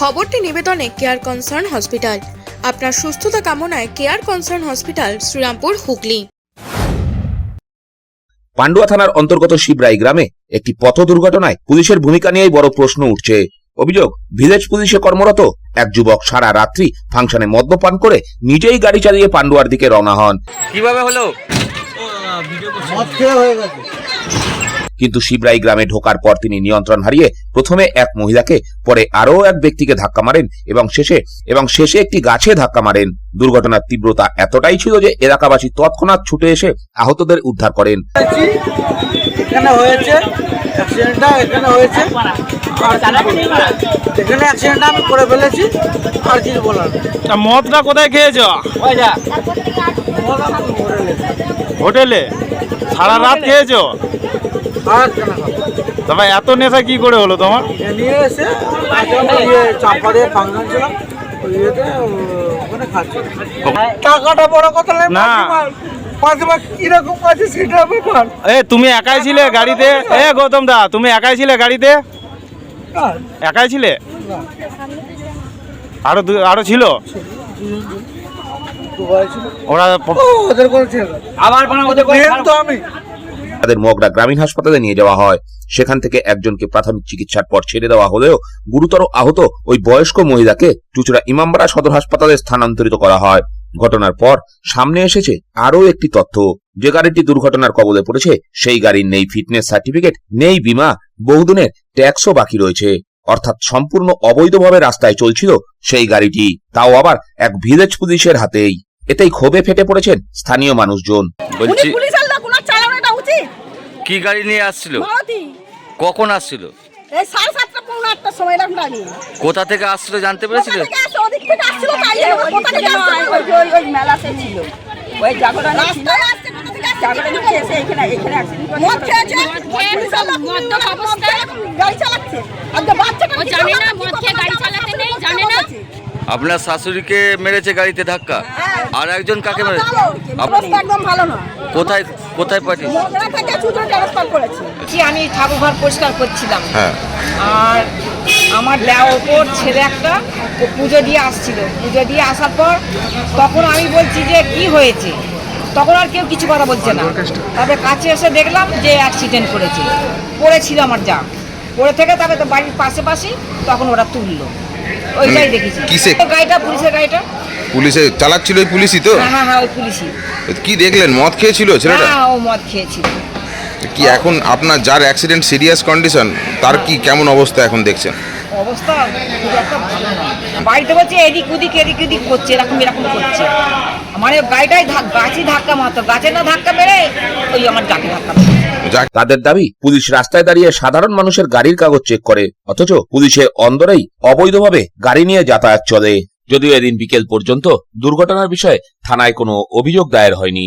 খবরটি নিবেদনে care concern hospital আপনার সুস্থতা কামনায় care concern hospital Srirampur Hooghly. Pandua থানার অন্তর্গত শিবরাই গ্রামে একটি পথ দুর্ঘটনায় পুলিশের ভূমিকা নিয়েই বড় প্রশ্ন উঠছে। অভিযোগ ভিলেজ পুলিশে কর্মরত এক যুবক সারা রাত্রি ফাংশনে মদ্যপান করে নিজেই গাড়ি চালিয়ে পান্ডুয়ার দিকে রওনা হন। কীভাবে হলো? মদ খেয়ে হয়ে গেছে। কিন্তু শিবরাই গ্রামে ঢোকার পর তিনি নিয়ন্ত্রণ হারিয়ে প্রথমে এক মহিলাকে, পরে আরও এক ব্যক্তিকে ধাক্কা মারেন এবং শেষে এবং শেষে একটি গাছে ধাক্কা মারেন। দুর্ঘটনার তীব্রতা এতটাই ছিল যে এলাকাবাসী তৎক্ষণাৎ ছুটে এসে আহতদের উদ্ধার করেন। এখানে অ্যাক্সিডেন্টটা আমি করে ফেলেছি আর কিছু বলার তা মদটা কোথায় খেয়েছ। হোটেলে? সারা রাত খেয়েছো? আর কেন তবে এত নেশা কি করে হলো তোমার? নিয়ে এসে ইয়ে চাপা দিয়ে ফাংশন ছিলাম খাচ্ছি। টাকাটা বড় কথা না। তুমি একাই ছিলে গাড়িতে? এ গৌতম দা তুমি একাই ছিলে গাড়িতে? একাই ছিলে? আরও আরও ছিল? ওরা ওদের কোনো ছিল না। আবার তো আমি। তাদের মগরা গ্রামীণ হাসপাতালে নিয়ে যাওয়া হয়। সেখান থেকে একজনকে প্রাথমিক চিকিৎসার পর ছেড়ে দেওয়া হলেও গুরুতর আহত ওই বয়স্ক মহিলাকে চুচুড়া ইমামবাড়া সদর হাসপাতালে স্থানান্তরিত করা হয়। ঘটনার পর সামনে এসেছে আরও একটি তথ্য। যে গাড়িটি দুর্ঘটনার কবলে পড়েছে সেই গাড়ির নেই ফিটনেস সার্টিফিকেট নেই বিমা বহুদিনের ট্যাক্সও বাকি রয়েছে। অর্থাৎ সম্পূর্ণ অবৈধভাবে রাস্তায় চলছিল সেই গাড়িটি তাও আবার এক ভিলেজ পুলিশের হাতেই। এতেই ক্ষোভে ফেটে পড়েছেন স্থানীয় মানুষজন। বলছি কি গাড়ি নিয়ে আসছিল? কখন আসছিল? কোথা থেকে আসছিল জানতে কোথা ওই যে ওই- ওই মেলাতে ছিল। ওই জাগরণে ছিল। আসছে কোথা থেকে আসছে? জাগরণে খেয়েছে এখানে এখানে অ্যাক্সিডেন্ট করে। মদ খেয়েছে? মদ্যপ অবস্থায় গাড়ি চালাচ্ছে। আর বাচ্চাটা জানে না মদ খেয়ে গাড়ি চালাতে নেই জানে না? আপনার শাশুড়িকে মেরেছে গাড়িতে ধাক্কা? আর একজন কাকে কোথায় কোথায় করেছে। বলছি আমি ঠাকুর ঘর পরিষ্কার করছিলাম। হ্যাঁ। আর আমার দেওয়া ওপর ছেলে একটা পুজো দিয়ে আসছিল। পুজো দিয়ে আসার পর তখন আমি বলছি যে কি হয়েছে? তখন আর কেউ কিছু কথা বলছে না। তারপরে কাছে এসে দেখলাম যে অ্যাক্সিডেন্ট করেছে। পড়েছিল আমার যা। পড়ে থেকে তারপরে তো বাড়ির পাশে পাশে তখন ওরা তুললো। ওইটাই দেখেছি। কিসে? ওই গাড়িটা পুলিশের গাড়িটা। পুলিশে চালাচ্ছিল ওই পুলিশই তো? হ্যাঁ হ্যাঁ হ্যাঁ ওই পুলিশই। কি দেখলেন? মদ খেয়েছিল ছেলেটা? হ্যাঁ ও মদ খেয়েছিল। কি এখন আপনার যার অ্যাক্সিডেন্ট সিরিয়াস কন্ডিশন তার কি কেমন অবস্থা এখন দেখছেন? অবস্থা খুব একটা ভালো না। বাড়িতে বলছে, এদিক ওদিক এদিক ওদিক করছে, এরকম এরকম করছে। মানে গাড়িটাই ধাক্কা মারতো গাছে না ধাক্কা মেরে ওই আমার ধাক্কা তাদের দাবি, পুলিশ রাস্তায় দাঁড়িয়ে সাধারণ মানুষের গাড়ির কাগজ চেক করে। অথচ পুলিশের অন্দরেই অবৈধভাবে গাড়ি নিয়ে যাতায়াত চলে। যদিও এদিন বিকেল পর্যন্ত দুর্ঘটনার বিষয়ে থানায় কোনো অভিযোগ দায়ের হয়নি।